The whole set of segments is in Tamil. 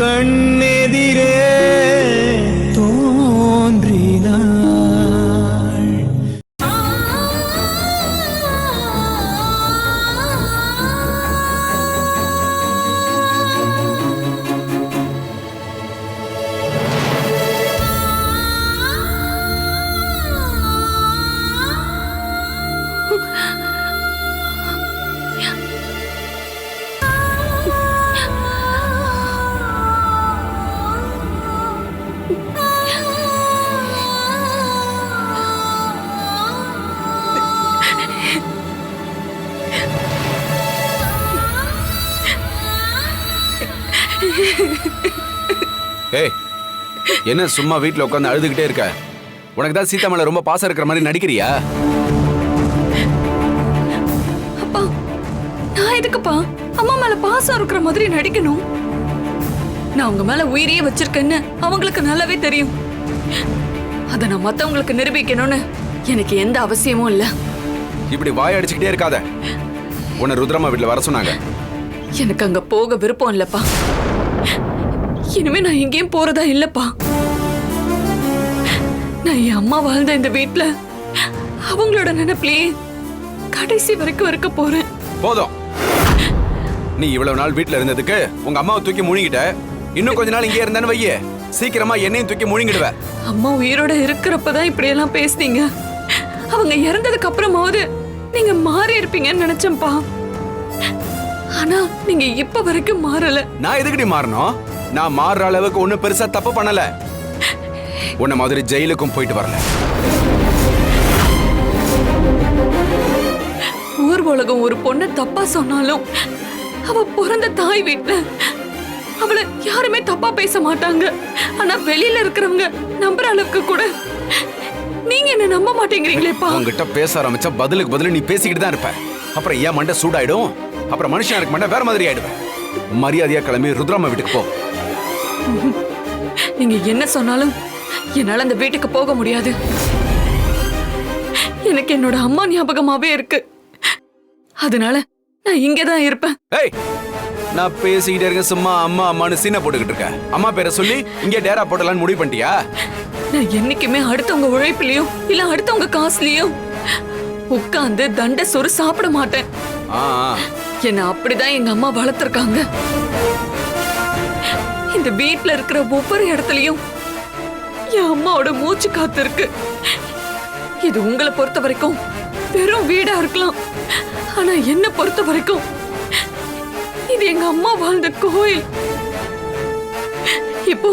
கண் ஏய் என்ன சும்மா வீட்ல உட்காந்து அழுதுகிட்டே இருக்க? உனக்கு தான் சீதா மேல ரொம்ப பாசம் இருக்கிற மாதிரி நடிக்கிறியா? அப்பா நான் எதுக்குப்பா? அம்மா மேல பாசம் இருக்கிற மாதிரி நடிக்கணும். நான் அவங்க மேல உயிரையே வச்சிருக்கேன்னு அவங்களுக்கு நல்லாவே தெரியும். அத நான் மத்தவங்களுக்கு நிரூபிக்கணும்னு எனக்கு எந்த அவசியமும் இல்ல. இப்படி வாய் அடிச்சுக்கிட்டே இருக்காத. உன்னை ருத்ரம்மா வீட்ல வர சொன்னாங்க. எனக்கு அங்க போக விருப்பம் இல்லப்பா. இனிமே நான் எங்கேயும் போறதா இல்லப்பா. நான் என் அம்மா வாழ்ந்த இந்த வீட்ல அவங்களோட நினைப்பிலேயே கடைசி வரைக்கும் இருக்க போறேன். போதும். நீ இவ்வளவு நாள் வீட்ல இருந்ததுக்கு உங்க அம்மாவை தூக்கி முழுங்கிட்ட. இன்னும் கொஞ்ச நாள் இங்கே இருந்தேன்னு வையே. சீக்கிரமா என்னையும் தூக்கி முழுங்கிடுவ. அம்மா உயிரோட இருக்கிறப்பதான் இப்படி எல்லாம் பேசுனீங்க. அவங்க இறந்ததுக்கு அப்புறமாவது நீங்க மாறி இருப்பீங்கன்னு நினைச்சேன்ப்பா. ஆனா நீங்க இப்ப வரைக்கும் மாறல. நான் எதுக்குடி மாறணும்? நான் மாறுற அளவுக்கு ஒண்ணும் பெருசா தப்பு பண்ணல. உன்ன மாதிரி ஜெயிலுக்கும் போயிட்டு வரல. ஊர் உலகம் ஒரு பொண்ணு தப்பா சொன்னாலும் அவ பிறந்த தாய் வீட்ல அவளை யாருமே தப்பா பேச மாட்டாங்க. ஆனா வெளியில இருக்கிறவங்க நம்புற அளவுக்கு கூட நீங்க என்ன நம்ப மாட்டேங்கிறீங்களேப்பா உன்கிட்ட பேச ஆரம்பிச்சா பதிலுக்கு பதிலு நீ பேசிக்கிட்டு தான் இருப்ப. அப்புறம் ஏன் மண்டை சூடாயிடும். அப்புறம் மனுஷன் எனக்கு மண்டை வேற மாதிரி ஆயிடுவேன். மரியாதையா கிளம்பி ருத்ராமா வீட்டுக்கு போ. நீங்க என்ன சொன்னாலும் என்னால அந்த வீட்டுக்கு போக முடியாது. எனக்கு என்னோட அம்மா ஞாபகமாவே இருக்கு. அதனால நான் இங்கதான் இருப்பேன். ஏய் நான் பேசிக்கிட்டே இருக்க சும்மா அம்மா அம்மான்னு சீனை போட்டுக்கிட்டு இருக்க அம்மா பேரை சொல்லி இங்கே டேரா போட்டலான்னு முடிவு பண்ணிட்டியா? நான் என்னைக்குமே அடுத்தவங்க உழைப்புலயும் இல்ல அடுத்தவங்க காசுலயும் உட்கார்ந்து தண்ட சோறு சாப்பிட மாட்டேன். ஆ ஆ. என்ன அப்படிதான் எங்க அம்மா வளர்த்திருக்காங்க. இந்த வீட்ல இருக்கிற ஒவ்வொரு இடத்துலயும் என் அம்மாவோட மூச்சு காத்து இருக்கு. இது உங்களை பொறுத்த வரைக்கும் வெறும் வீடா இருக்கலாம். ஆனா என்ன பொறுத்த வரைக்கும் இது எங்க அம்மா வாழ்ந்த கோயில். இப்போ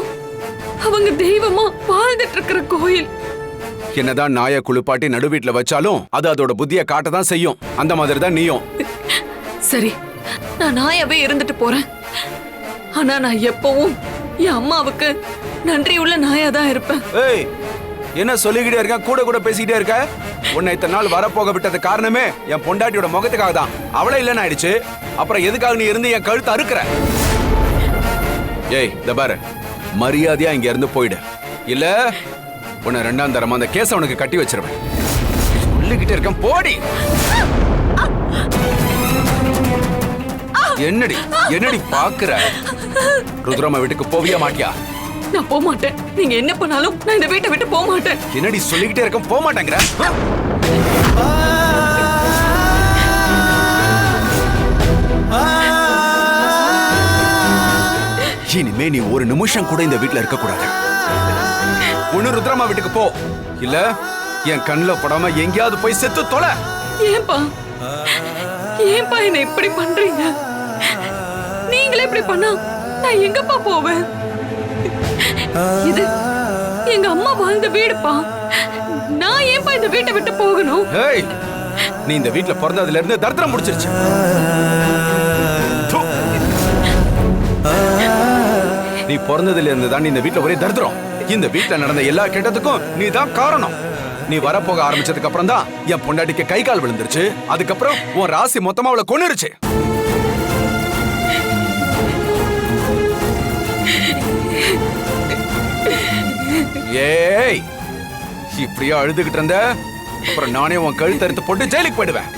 அவங்க தெய்வமா வாழ்ந்துட்டு இருக்கிற கோயில். என்னதான் நாயை குளிப்பாட்டி நடு வீட்டுல வச்சாலும் அது அதோட புத்திய காட்ட தான் செய்யும். அந்த மாதிரி தான் நீயும். சரி நான் நாயாவே இருந்துட்டு போறேன். ஆனா நான் எப்பவும் என் அம்மாவுக்கு நன்றி உள்ள நாயா தான் இருப்பேன். ஏய் என்ன சொல்லிக்கிட்டே இருக்க? கூட கூட பேசிக்கிட்டே இருக்க? உன்னை இத்தனை நாள் வரப்போக விட்டது காரணமே என் பொண்டாட்டியோட முகத்துக்காக தான். அவளே இல்லைன்னு ஆயிடுச்சு. அப்புறம் எதுக்காக நீ இருந்து என் கழுத்தை அறுக்கிற? ஏய் இந்த பாரு. மரியாதையா இங்க இருந்து போயிடு. இல்ல உன்னை ரெண்டாம் தரமா அந்த கேஸ உனக்கு கட்டி வச்சிருவேன். சொல்லிக்கிட்டே இருக்கேன் போடி. என்னடி என்னடி பாக்குற? ருத்ரம்மா வீட்டுக்கு போவியா மாட்டியா? நான் போக மாட்டேன் நீங்க என்ன பண்ணாலும் நான் இந்த வீட்டை விட்டு போக மாட்டேன் என்னடி சொல்லிக்கிட்டே இருக்க போக மாட்டேங்கிற இனிமே நீ ஒரு நிமிஷம் கூட இந்த வீட்ல இருக்க கூடாது ஒண்ணு ருத்ரமா வீட்டுக்கு போ. இல்ல என் கண்ணுல படாம எங்கேயாவது போய் செத்து தொலை. ஏன்பா? ஏன்பா என்ன இப்படி பண்றீங்க? நீங்களே இப்படி பண்ணா நான் எங்கப்பா போவேன்? இது எங்க அம்மா வாழ்ந்த வீடுப்பா. நான் ஏன்பா இந்த வீட்டை விட்டு போகணும்? ஏய் நீ இந்த வீட்ல பிறந்ததுல இருந்து தரித்திரம் முடிச்சிருச்சு. நீ பிறந்ததுல இருந்து தான் இந்த வீட்ல ஒரே தரித்திரம். இந்த வீட்ல நடந்த எல்லா கெட்டதுக்கும் நீ தான் காரணம். நீ வரப்போக ஆரம்பிச்சதுக்கு அப்புறம் தான் என் பொண்டாட்டிக்கு கை கால் விழுந்துருச்சு. அதுக்கப்புறம் உன் ராசி மொத்தமா அவளை கொன்னுருச்சு. இப்படியே அழுதுகிட்டு இருந்த? அப்புறம் நானே உன் கழுத்து அறுத்து போட்டு ஜெயிலுக்கு போயிடுவேன்.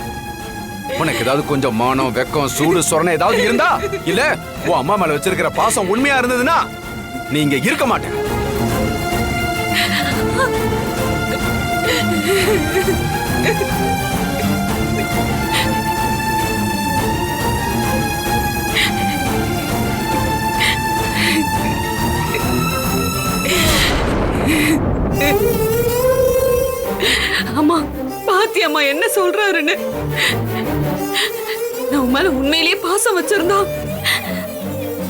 உனக்கு ஏதாவது கொஞ்சம் மானம் வெக்கம் சூடு சொரணை ஏதாவது இருந்தா? இல்ல உன் அம்மா மேல வச்சிருக்கிற பாசம் உண்மையா இருந்ததுன்னா நீங்க இருக்க மாட்டேன். Yeah. பாத்தி அம்மா என்ன சொல்றாருன்னு. நான் உன் மேல உண்மையிலேயே பாசம் வச்சிருந்தா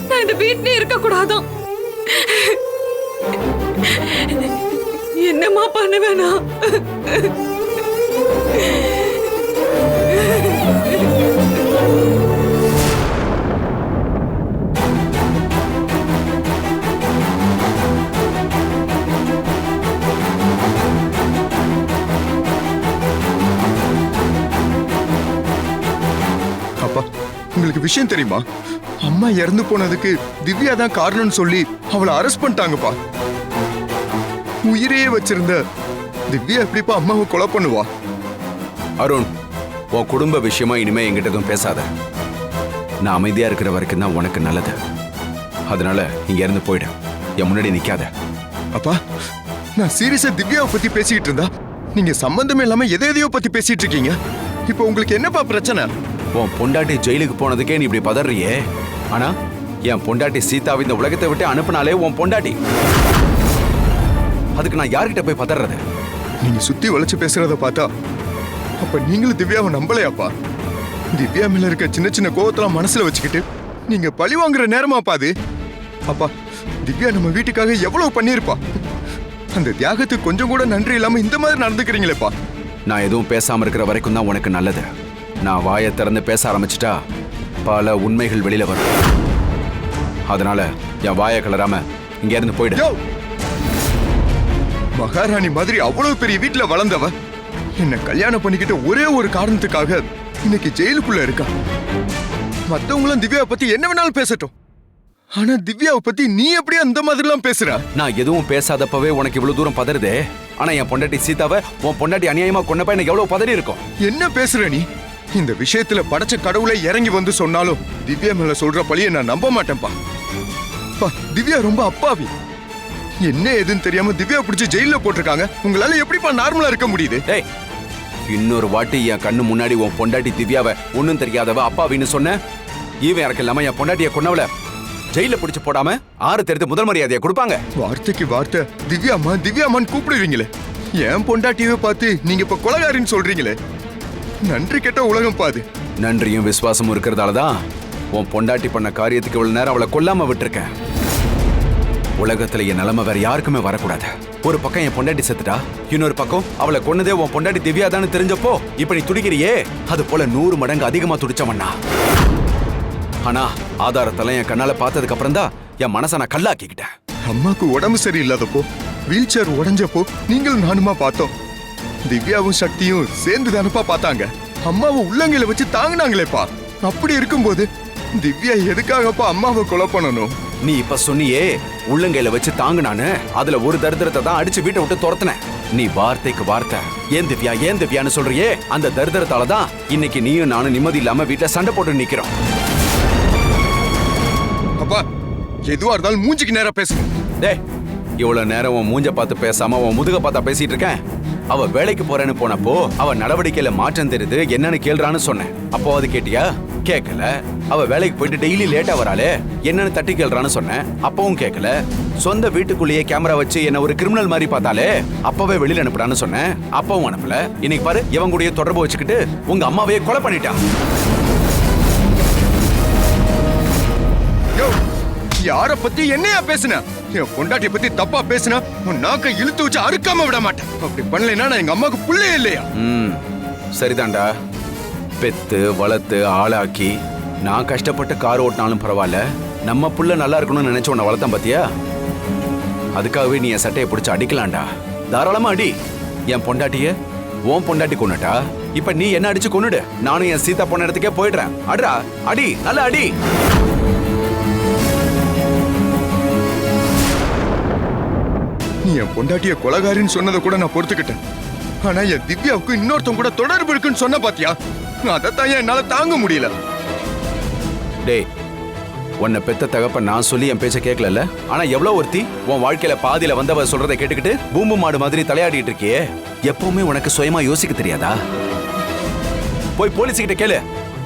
நான் இந்த வீட்லயே இருக்க கூடாதான் என்னம்மா பண்ணுவேனா? உங்களுக்கு விஷயம் தெரியுமா? அம்மா இறந்து போனதுக்கு திவ்யா தான் காரணம்னு சொல்லி அவளை அரெஸ்ட் பண்ணிட்டாங்கப்பா. உயிரையே வச்சிருந்த திவ்யா எப்படிப்பா அம்மாவை கொலை பண்ணுவா? அருண் உன் குடும்ப விஷயமா இனிமே என்கிட்ட எதுவும் பேசாத. நான் அமைதியா இருக்கிற வரைக்கும் தான் உனக்கு நல்லது. அதனால இங்க இருந்து போயிடு. என் முன்னாடி நிக்காத. அப்பா நான் சீரியஸா திவ்யாவை பத்தி பேசிக்கிட்டு இருந்தா நீங்க சம்பந்தமே இல்லாம எதை எதையோ பத்தி பேசிட்டு இருக்கீங்க. இப்போ உங்களுக்கு என்னப்பா பிரச்சனை? உன் பொண்டாட்டி ஜெயிலுக்கு போனதுக்கே நீ இப்படி பதறியே? ஆனா என் பொண்டாட்டி சீதாவை இந்த உலகத்தை விட்டு அனுப்புனாலே உன் பொண்டாட்டி. அதுக்கு நான் யார்கிட்ட போய் பதறது? நீங்க சுத்தி வளைச்சு பேசுறத பார்த்தா அப்ப நீங்களும் திவ்யாவை நம்பலையாப்பா? திவ்யா மேல இருக்க சின்ன சின்ன கோவத்தெல்லாம் மனசுல வச்சுக்கிட்டு நீங்க பழி வாங்குற நேரமாப்பா அது. அப்பா திவ்யா நம்ம வீட்டுக்காக எவ்வளவு பண்ணியிருப்பா? அந்த தியாகத்துக்கு கொஞ்சம் கூட நன்றி இல்லாம இந்த மாதிரி நடந்துக்கிறீங்களேப்பா. நான் எதுவும் பேசாம இருக்கிற வரைக்கும் தான் உனக்கு நல்லது. நான் வாயை திறந்து பேச ஆரம்பிச்சிட்டா பல உண்மைகள் வெளியில வரும். அதனால என் வாயை கலராம இங்க இருந்து போயிடு மகாராணி மாதிரி அவ்வளவு பெரிய வீட்டுல வளர்ந்தவ என்ன கல்யாணம் பண்ணிக்கிட்ட ஒரே ஒரு காரணத்துக்காக இன்னைக்கு ஜெயிலுக்குள்ள இருக்கா? மத்தவங்களும் திவ்யாவை பத்தி என்ன வேணாலும் பேசட்டும். ஆனா திவ்யாவை பத்தி நீ எப்படி அந்த மாதிரிலாம் பேசுற? நான் எதுவும் பேசாதப்பவே உனக்கு இவ்வளவு தூரம் பதறுதே. ஆனா என் பொண்டாட்டி சீதாவை உன் பொண்டாட்டி அநியாயமா கொண்டப்ப எனக்கு எவ்வளவு பதறி இருக்கும். என்ன பேசுற நீ? இந்த விஷயத்துல படைச்ச கடவுளை இறங்கி வந்து சொன்னாலும் திவ்யா மேல சொல்ற பழிய நான் நம்ப மாட்டேன்ப்பா. திவ்யா ரொம்ப அப்பாவி. என்ன ஏதுன்னு தெரியாம திவ்யா பிடிச்சி ஜெயில போட்டிருக்காங்க. உங்களால எப்படிப்பா நார்மலா இருக்க முடியுது? டேய் இன்னொரு வாட்டி என் கண்ணு முன்னாடி உன் பொண்டாட்டி திவ்யாவை ஒண்ணும் தெரியாதவ அப்பாவின்னு சொன்ன? ஈவன் எனக்கு இல்லாம என் பொண்டாட்டிய கொன்னவள? ஜெயில பிடிச்சு போடாம ஆறு தெரிந்து முதல் மரியாதையை கொடுப்பாங்க. வார்த்தைக்கு வார்த்தை. திவ்யாம்மா திவ்யாம்மான்னு கூப்பிடுவீங்களே. என் பொண்டாட்டியவே பார்த்து நீங்க இப்ப கொலகாரின்னு சொல்றீங்களே. நன்றி கெட்ட உலகம் பாது. நன்றியும் விசுவாசமும் இருக்கிறதால தான் உன் பொண்டாட்டி பண்ண காரியத்துக்கு இவ்வளவு நேரம் அவளை கொல்லாம விட்டுருக்கேன். உலகத்துல என் நிலைமை வேற யாருக்குமே வரக்கூடாது. ஒரு பக்கம் என் பொண்டாட்டி செத்துட்டா இன்னொரு பக்கம் அவளை கொன்னதே உன் பொண்டாட்டி திவ்யா தானே தெரிஞ்சப்போ இப்ப நீ துடிக்கிறியே? அது போல நூறு மடங்கு அதிகமா துடிச்சவண்ணா. ஆனா ஆதாரத்தெல்லாம் என் கண்ணால பார்த்ததுக்கு அப்புறம் தான் என் மனசை நான் கல்லாக்கிக்கிட்டேன். அம்மாக்கு உடம்பு சரியில்லாதப்போ வீல் சேர் உடைஞ்சப்போ நீங்களும் நானுமா பார்த்தோம். திவ்யாவும் சக்தியும் சேர்ந்து தானப்பா பார்த்தாங்க. அம்மாவை உள்ளங்கையில வச்சு தாங்கினாங்களேப்பா. அப்படி இருக்கும்போது திவ்யா எதுக்காகப்பா அம்மாவை கொலை பண்ணணும்? நீ இப்ப சொன்னியே உள்ளங்கையில வச்சு தாங்குனானு அதுல ஒரு தரித்திரத்தை தான் அடிச்சு வீட்டை விட்டு துரத்துனேன் நீ வார்த்தைக்கு வார்த்தை. ஏன் திவ்யா ஏன் திவ்யான்னு சொல்றியே? அந்த தரித்திரத்தால தான் இன்னைக்கு நீயும் நானும் நிம்மதி இல்லாம வீட்டுல சண்டை போட்டு நிக்கிறோம். அப்பா எதுவா இருந்தாலும் மூஞ்சிக்கு நேரா பேசுங்க. டேய் இவ்வளவு நேரம் உன் மூஞ்ச பார்த்து பேசாம உன் முதுக பார்த்தா பேசிட்டு இருக்கேன். அவ வேலைக்கு போறேன்னு போனப்போ அவ நடவடிக்கையில மாற்றம் தெரியுது என்னன்னு கேள்றான்னு சொன்னேன். அப்போ அது கேட்டியா? கேட்கல அவ வேலைக்கு போயிட்டு டெய்லி லேட்டா வராளே என்னன்னு தட்டி கேள்றான்னு சொன்னேன். அப்பவும் கேட்கல சொந்த வீட்டுக்குள்ளேயே கேமரா வச்சு என்ன ஒரு கிரிமினல் மாதிரி பார்த்தாலே அப்பவே வெளியில அனுப்புறான்னு சொன்னேன். அப்பவும் அனுப்பல. இன்னைக்கு பாரு இவன் கூடயே தொடர்பு வச்சுக்கிட்டு உங்க அம்மாவையே கொலை பண்ணிட்டான். யார பத்தி என்னையா பேசுன? என் பொண்டாட்டிய பத்தி தப்பா பேசினா உன் நாக்க இழுத்து வச்சு அறுக்காம விட மாட்டேன். அப்படி பண்ணலைன்னா நான் எங்க அம்மாவுக்கு பிள்ளையே இல்லையா? ம் சரிதான்டா. பெத்து வளர்த்து ஆளாக்கி நான் கஷ்டப்பட்டு கார் ஓட்டினாலும் பரவாயில்ல. நம்ம புள்ள நல்லா இருக்கணும்னு நினைச்ச உன்னை வளர்த்தேன் பாத்தியா? அதுக்காகவே நீ என் சட்டையை பிடிச்சி அடிக்கலாம்டா. தாராளமா அடி. என் பொண்டாட்டிய ஓம் பொண்டாட்டி கொண்டுட்டா இப்ப நீ என்ன அடிச்சு கொன்னுடு? நானும் என் சீதா பொண்ண இடத்துக்கே போயிடுறேன். அட்ரா அடி நல்லா அடி. நீ என் பொண்டாட்டிய கொலகாரின்னு சொன்னதை கூட நான் பொறுத்துக்கிட்டேன். ஆனா என் திவ்யாவுக்கு இன்னொருத்தன் கூட தொடர்பு இருக்குன்னு சொன்ன பாத்தியா? அதைத்தான் என்னால தாங்க முடியல. டேய் உன்னை பெத்த தகப்ப நான் சொல்லி என் பேச்ச கேட்கல ஆனா எவ்வளவு ஒருத்தி உன் வாழ்க்கையில பாதியில வந்தவ சொல்றதை கேட்டுக்கிட்டு பூம்பு மாடு மாதிரி தலையாடிட்டு இருக்கியே? எப்பவுமே உனக்கு சுயமா யோசிக்க தெரியாதா? போய் போலீஸ் கிட்ட கேளு.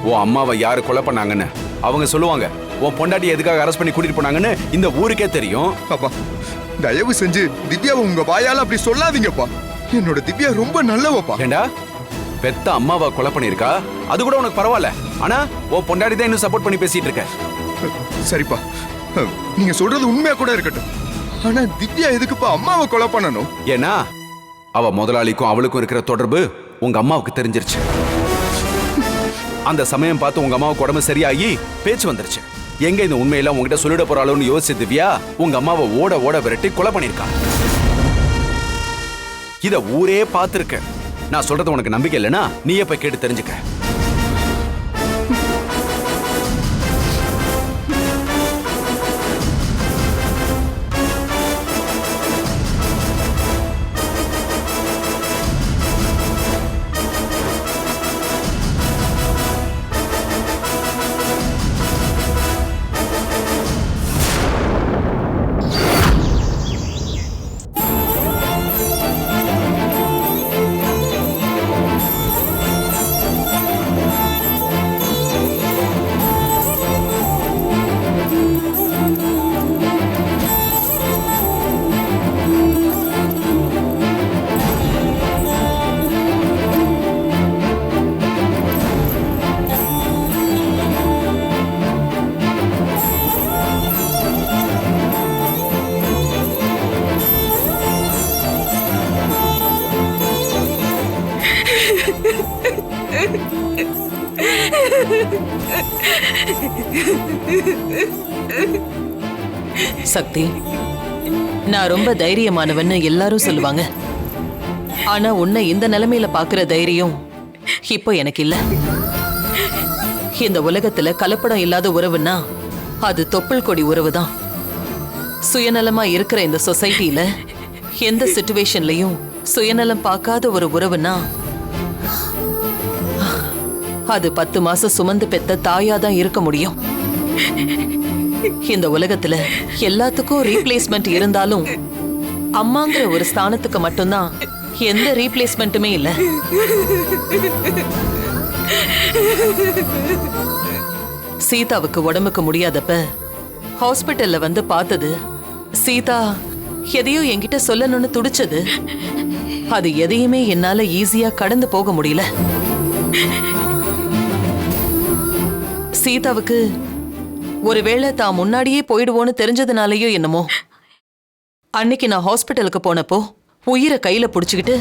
உன் அம்மாவை யாரு கொலை பண்ணாங்கன்னு. அவங்க சொல்லுவாங்க உன் பொண்டாட்டி எதுக்காக அரெஸ்ட் பண்ணி கூட்டிட்டு போனாங்கன்னு இந்த ஊருக்கே தெரியும். அப்பா தயவு செஞ்சு திவ்யாவை உங்க வாயால அப்படி சொல்லாதீங்கப்பா. என்னோட திவ்யா ரொம்ப நல்லவப்பா. ஏண்டா? பெத்த அம்மாவை கொலை பண்ணிருக்கா அது கூட உனக்கு பரவாயில்ல. ஆனா உன் பொண்டாட்டி தான் இன்னும் சப்போர்ட் பண்ணி பேசிட்டு இருக்க. சரிப்பா. நீங்க சொல்றது உண்மையா கூட இருக்கட்டும். ஆனா திவ்யா எதுக்குப்பா அம்மாவை கொலை பண்ணணும்? ஏன்னா அவ முதலாளிக்கும் அவளுக்கும் இருக்கிற தொடர்பு உங்க அம்மாவுக்கு தெரிஞ்சிருச்சு. அந்த சமயம் பார்த்து உங்க அம்மாவுக்கு உடம்பு சரியாகி பேச்சு வந்துருச்சு. எங்க இந்த உண்மையெல்லாம் உங்ககிட்ட சொல்லிட போறாளோன்னு யோசிச்சு திவ்யா உங்க அம்மாவை ஓட ஓட விரட்டி கொலை பண்ணிருக்கா இத ஊரே பார்த்திருக்க. நான் சொல்றது உனக்கு நம்பிக்கை இல்லைன்னா நீயே போய் கேட்டு தெரிஞ்சுக்க. சக்தி நான் ரொம்ப தைரியமானவன்னு எல்லாரும் சொல்லுவாங்க. ஆனா உன்னை இந்த நிலைமையில பாக்குற தைரியம் இப்போ எனக்கு இல்ல. இந்த உலகத்துல கலப்படம் இல்லாத உறவுன்னா அது தொப்புள் கொடி உறவு தான் சுயநலமா இருக்கிற இந்த சொசைட்டில எந்த சுச்சுவேஷன்லயும் சுயநலம் பார்க்காத ஒரு உறவுனா அது பத்து மாசம் சுமந்து பெத்த தாயா தான் இருக்க முடியும். இந்த உலகத்துல எல்லாத்துக்கும் ரீப்ளேஸ்மெண்ட் இருந்தாலும் அம்மாங்கிற ஒரு ஸ்தானத்துக்கு மட்டும்தான் எந்த ரீப்ளேஸ்மெண்ட்டுமே இல்ல. சீதாவுக்கு உடம்புக்கு முடியாதப்ப ஹாஸ்பிட்டல்ல வந்து பார்த்தது சீதா எதையோ என்கிட்ட சொல்லணும்னு துடிச்சது. அது எதையுமே என்னால ஈஸியா கடந்து போக முடியல. சீதாவுக்கு ஒருவேளை தான் முன்னாடியே போயிடுவோன்னு தெரிஞ்சதுனாலயோ என்னமோ. அன்னைக்கு நான் ஹாஸ்பிட்டலுக்கு போனப்போ உயிரை கையில புடிச்சுக்கிட்டு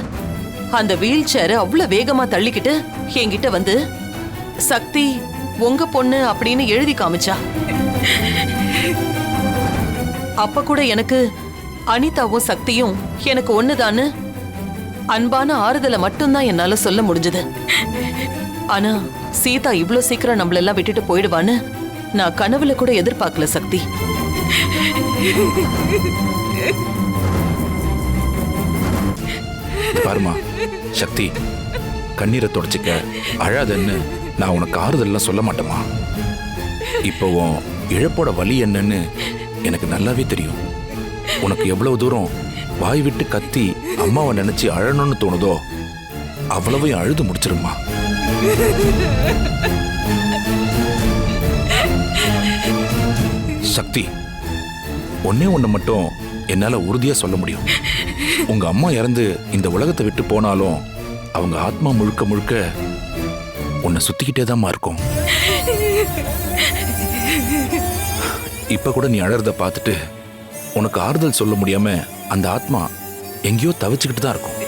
அந்த வீல் சேரை அவ்வளவு வேகமா தள்ளிக்கிட்டு என்கிட்ட வந்து சக்தி உங்க பொண்ணு அப்படின்னு எழுதி காமிச்சா. அப்ப கூட எனக்கு அனிதாவும் சக்தியும் எனக்கு ஒண்ணுதான்னு அன்பான ஆறுதலை மட்டும்தான் என்னால சொல்ல முடிஞ்சது. ஆனா சீதா இவ்வளவு சீக்கிரம் நம்மளெல்லாம் விட்டுட்டு போயிடுவான்னு நான் கனவுல கூட எதிர்பார்க்கல சக்தி. பாருமா சக்தி கண்ணீரை தொடச்சிக்க அழாதன்னு நான் உனக்கு ஆறுதல்லாம் சொல்ல மாட்டேமா இப்போவும் இழப்போட வலி என்னன்னு எனக்கு நல்லாவே தெரியும். உனக்கு எவ்வளவு தூரம் வாய் விட்டு கத்தி அம்மாவை நினைச்சு அழணும்னு தோணுதோ அவ்வளவையும் அழுது முடிச்சிருமா சக்தி. ஒன்னே ஒன்று மட்டும் என்னால் உறுதியா சொல்ல முடியும். உங்க அம்மா இறந்து இந்த உலகத்தை விட்டு போனாலும் அவங்க ஆத்மா முழுக்க முழுக்க உன்னை சுத்திக்கிட்டே தான் இருக்கும் இப்ப கூட நீ அழறத பார்த்துட்டு உனக்கு ஆறுதல் சொல்ல முடியாம அந்த ஆத்மா எங்கேயோ தவிச்சுக்கிட்டு தான் இருக்கும்.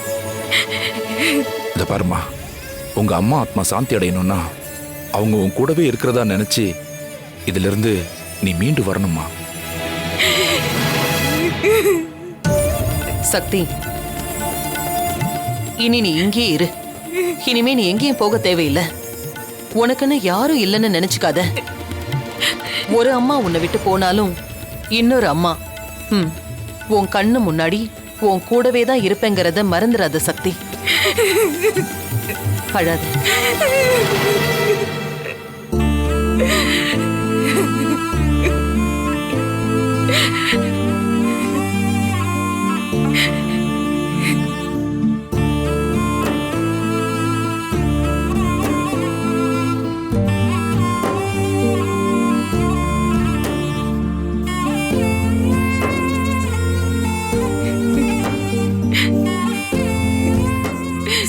இத பாருமா உங்க அம்மா ஆத்மா சாந்தி அடையணும்னா அவங்க உன் கூடவே இருக்கிறதா நினைச்சு இதுல இருந்து நீ மீண்டு வரணுமா? சக்தி இனி நீ இங்கேயே இரு. இனிமே நீ எங்கேயும் போக தேவையில்லை. உனக்குன்னு யாரும் இல்லைன்னு நினைச்சுக்காத. ஒரு அம்மா உன்னை விட்டு போனாலும் இன்னொரு அம்மா. ம் உன் கண்ணு முன்னாடி உன் கூடவே தான் இருப்பேங்கிறத மறந்துடாத சக்தி. அழாத.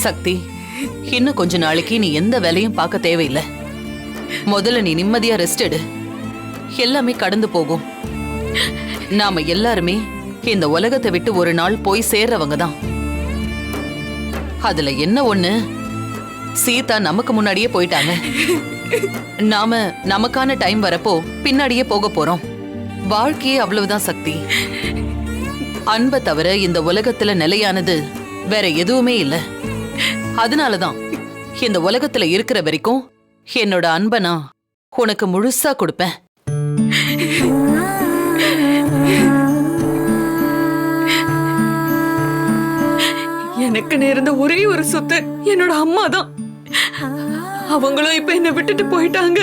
சக்தி. இன்னும் கொஞ்ச நாளைக்கு நீ எந்த வேலையும் பார்க்க தேவையில்லை. முதல்ல நீ நிம்மதியா ரெஸ்ட் எடு. எல்லாமே கடந்து போகும். நாம எல்லாருமே இந்த உலகத்தை விட்டு ஒரு நாள் போய் சேர்றவங்க தான். அதுல என்ன ஒண்ணு? சீதா நமக்கு முன்னாடியே போயிட்டாங்க. நாம நமக்கான டைம் வரப்போ பின்னாடியே போக போறோம். வாழ்க்கையே அவ்வளவுதான் சக்தி. அன்பை தவிர இந்த உலகத்துல நிலையானது வேற எதுவுமே இல்ல. அதனாலதான் இந்த உலகத்துல இருக்கிற வரைக்கும் என்னோட அன்பை நான் உனக்கு முழுசா கொடுப்பேன். எனக்கு நேர்ந்த ஒரே ஒரு சொத்து என்னோட அம்மா தான் அவங்களும் இப்ப என்ன விட்டுட்டு போயிட்டாங்க.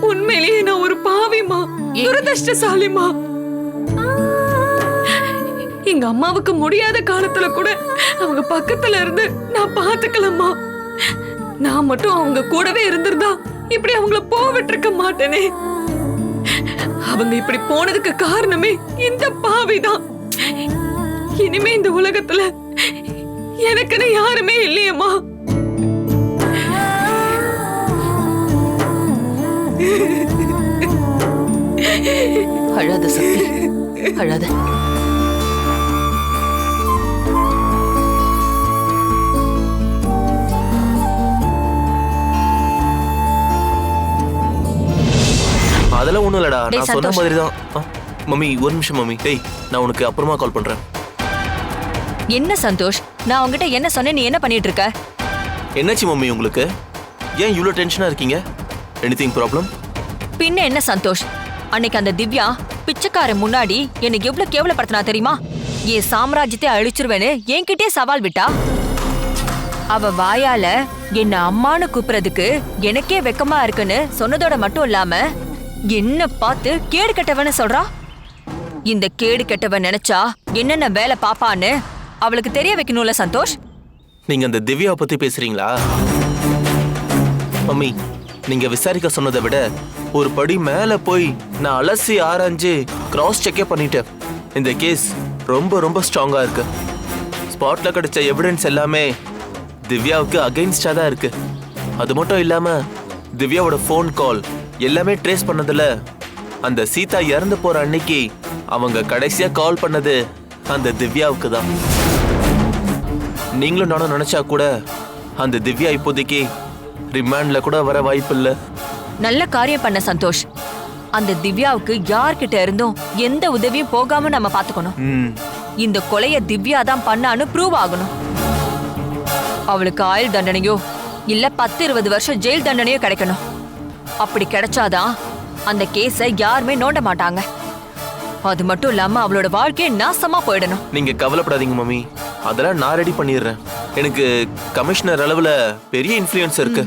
உண்மையிலேயே நான் ஒரு பாவிமா துரதிருஷ்டசாலிமா எங்க அம்மாவுக்கு முடியாத காலத்துல கூட அவங்க பக்கத்துல இருந்து நான் பாத்துக்கலம்மா. நான் மட்டும் அவங்க கூடவே இருந்திருந்தா இப்படி அவங்கள போவிட்டிருக்க மாட்டேனே. அவங்க இப்படி போனதுக்கு காரணமே இந்த பாவிதான். இனிமே இந்த உலகத்துல எனக்குன்னு யாருமே இல்லையம்மா. அழாத சக்தி அழாத. அதெல்லாம் ஒண்ணும் இல்லடா. டேய், நான் சொன்ன சந்தோஷ். மாதிரி தான் மம்மி ஒரு நிமிஷம் மம்மி. டேய் நான் உனக்கு அப்புறமா கால் பண்றேன். என்ன சந்தோஷ்? நான் உன்கிட்ட என்ன சொன்னேன் நீ என்ன பண்ணிட்டு இருக்க என்னாச்சு மம்மி உங்களுக்கு? ஏன் இவ்வளோ டென்ஷனா இருக்கீங்க? எனிதிங் ப்ராப்ளம் பின்ன என்ன சந்தோஷ்? அன்னைக்கு அந்த திவ்யா பிச்சைக்காரன் முன்னாடி எனக்கு எவ்வளவு கேவலப்படுத்தினா தெரியுமா? என் சாம்ராஜ்யத்தை அழிச்சிருவேன்னு என்கிட்டயே சவால் விட்டா? அவ வாயால என்ன அம்மான்னு கூப்பிடுறதுக்கு எனக்கே வெக்கமா இருக்குன்னு சொன்னதோட மட்டும் இல்லாம என்ன பார்த்து கேடு கெட்டவன சொல்றா? இந்த கேடு கெட்டவன் நினைச்சா என்னென்ன வேலை பாப்பான்னு அவளுக்கு தெரிய வைக்கணும்ல சந்தோஷ்? நீங்க அந்த திவ்யாவை பத்தி பேசுறீங்களா? மம்மி நீங்க விசாரிக்க சொன்னதை விட ஒரு படி மேல போய் நான் அலசி ஆராய்ஞ்சு கிராஸ் செக்கே பண்ணிட்டேன். இந்த கேஸ் ரொம்ப ரொம்ப ஸ்ட்ராங்கா இருக்கு. ஸ்பாட்ல கிடைச்ச எவிடன்ஸ் எல்லாமே திவ்யாவுக்கு அகைன்ஸ்டா தான் இருக்கு. அது மட்டும் இல்லாம திவ்யாவோட ஃபோன் கால் எல்லாமே ட்ரேஸ் பண்ணதுல. அந்த சீதா இறந்து போற அன்னைக்கு அவங்க கடைசியா கால் பண்ணது அந்த திவ்யாவுக்கு தான் நீங்களும் நானும் நினைச்சா கூட அந்த திவ்யா இப்போதைக்கு ரிமாண்ட்ல கூட வர வாய்ப்பு இல்ல நல்ல காரியம் பண்ண சந்தோஷ். அந்த திவ்யாவுக்கு யார்கிட்ட இருந்தும் எந்த உதவியும் போகாம நம்ம பாத்துக்கணும். இந்த கொலைய திவ்யா தான் பண்ணான்னு ப்ரூவ் ஆகணும். அவளுக்கு ஆயுள் தண்டனையோ இல்ல பத்து இருபது வருஷம் ஜெயில் தண்டனையோ கிடைக்கணும். அப்படி கிடைச்சாதான் அந்த கேஸை யாருமே நோண்ட மாட்டாங்க. அது மட்டும் இல்லாம அவளோட வாழ்க்கையே நாசமா போயிடணும். நீங்க கவலைப்படாதீங்க மம்மி. அதெல்லாம் நான் ரெடி பண்ணிடுறேன். எனக்கு கமிஷனர் அளவுல பெரிய இன்ஃப்ளூயன்ஸ் இருக்கு.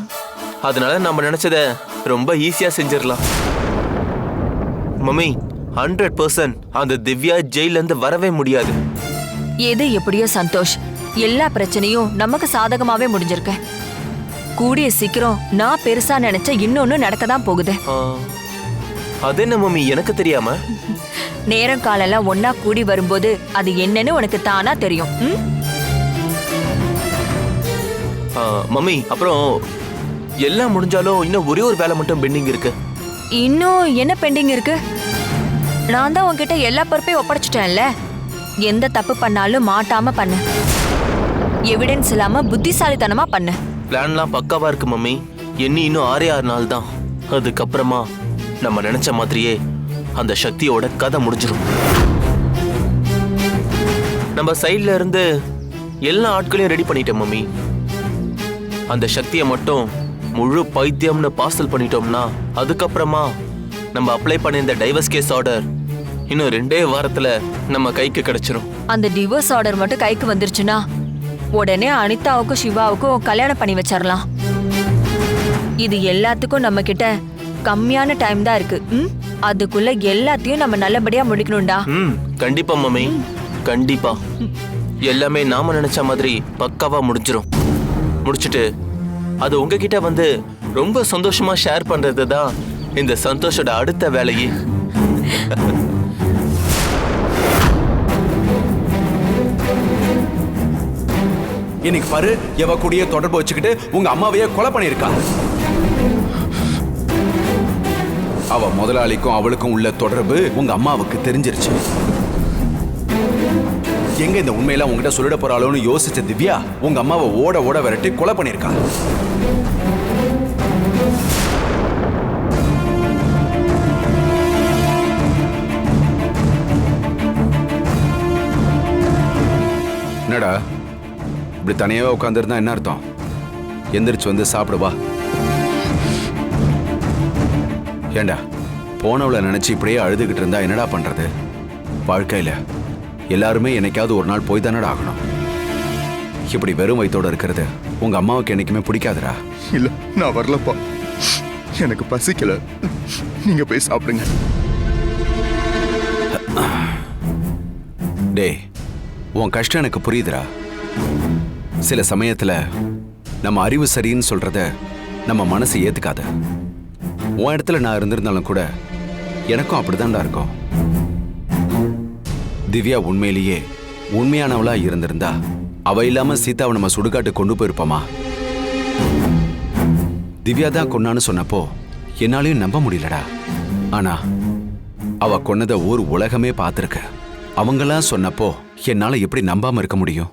அதனால நம்ம நினைச்சத ரொம்ப ஈஸியா செஞ்சிடலாம். மம்மி ஹண்ட்ரட் பர்சன்ட் அந்த திவ்யா ஜெயில இருந்து வரவே முடியாது. எது எப்படியோ சந்தோஷ் எல்லா பிரச்சனையும் நமக்கு சாதகமாவே முடிஞ்சிருக்கு. கூடிய சீக்கிரம் நான் பெருசா நினைச்ச இன்னொன்னு நடக்க தான் போகுது அது என்ன மம்மி எனக்கு தெரியாம? நேரம் காலெல்லாம் ஒன்னா கூடி வரும்போது அது என்னன்னு உனக்கு தானா தெரியும். மம்மி அப்புறம் எல்லாம் முடிஞ்சாலும் இன்னும் ஒரே ஒரு வேலை மட்டும் பெண்டிங் இருக்கு. இன்னும் என்ன பெண்டிங் இருக்கு? நான் தான் உன்கிட்ட எல்லா பொறுப்பையும் ஒப்படைச்சிட்டேன்ல. எந்த தப்பு பண்ணாலும் மாட்டாம பண்ணு. எவிடன்ஸ் இல்லாம புத்திசாலித்தனமா பண்ணு. பிளான்லாம் பக்காவா இருக்கு மம்மி. எண்ணி இன்னும் ஆறே ஆறு நாள் தான். அதுக்கப்புறமா நம்ம நினைச்ச மாதிரியே அந்த சக்தியோட கதை முடிஞ்சிடும் நம்ம சைட்ல இருந்து எல்லா ஆட்களையும் ரெடி பண்ணிட்டேன் மம்மி. அந்த சக்தியை மட்டும் முழு பைத்தியம்னு பார்சல் பண்ணிட்டோம்னா அதுக்கப்புறமா நம்ம அப்ளை பண்ண இந்த டைவர்ஸ் கேஸ் ஆர்டர் இன்னும் ரெண்டே வாரத்துல நம்ம கைக்கு கிடைச்சிரும். அந்த டிவோர்ஸ் ஆர்டர் மட்டும் கைக்கு வந்துருச்சுன்னா உடனே அனிதாவுக்கும் சிவாவுக்கும் கல்யாணம் பண்ணி வச்சிடலாம் இது எல்லாத்துக்கும் நம்ம கிட்ட கம்மியான டைம் தான் இருக்கு. ம்? அதுக்குள்ள எல்லாத்தையும் நம்ம நல்லபடியா முடிக்கணும்டா. ம் கண்டிப்பா மம்மி. கண்டிப்பா. எல்லாமே நாம நினைச்ச மாதிரி பக்காவா முடிஞ்சிரும். முடிச்சிட்டு அது உங்ககிட்ட வந்து ரொம்ப சந்தோஷமா ஷேர் பண்றது தான் இந்த சந்தோஷோட அடுத்த வேலையே. இன்னைக்கு பாரு எவ கூடிய தொடர்பு வச்சுக்கிட்டு உங்க அம்மாவையே கொலை பண்ணியிருக்கா. அவ முதலாளிக்கும் அவளுக்கும் உள்ள தொடர்பு உங்க அம்மாவுக்கு தெரிஞ்சிருச்சு. எங்க இந்த உண்மையெல்லாம் உங்ககிட்ட சொல்லிட போறாளோன்னு யோசிச்ச திவ்யா உங்க அம்மாவை ஓட ஓட விரட்டி கொலை பண்ணியிருக்கா. இப்படி தனியாவே உட்காந்துருந்தா என்ன அர்த்தம்? எந்திரிச்சு வந்து சாப்பிடு வா. ஏண்டா போனவளை நினைச்சு இப்படியே அழுதுகிட்டு இருந்தா என்னடா பண்றது? வாழ்க்கையில எல்லாருமே என்னைக்காவது ஒரு நாள் போய் தானடா ஆகணும். இப்படி வெறும் வயித்தோட இருக்கிறது உங்க அம்மாவுக்கு என்னைக்குமே பிடிக்காதுடா. இல்ல நான் வரலப்பா. எனக்கு பசிக்கல. நீங்க போய் சாப்பிடுங்க. டேய் உன் கஷ்டம் எனக்கு புரியுதுடா. சில சமயத்துல நம்ம அறிவு சரின்னு சொல்றத நம்ம மனசு ஏத்துக்காத. உன் இடத்துல நான் இருந்திருந்தாலும் கூட எனக்கும் அப்படிதான்டா இருக்கும். திவ்யா உண்மையிலேயே உண்மையானவளா இருந்திருந்தா அவ இல்லாம சீதாவை நம்ம சுடுகாட்டு கொண்டு போயிருப்போமா? திவ்யா தான் கொன்னான்னு சொன்னப்போ என்னாலையும் நம்ப முடியலடா. ஆனா அவ கொன்னதை ஊர் உலகமே பார்த்துருக்க. அவங்களாம் சொன்னப்போ என்னால எப்படி நம்பாம இருக்க முடியும்?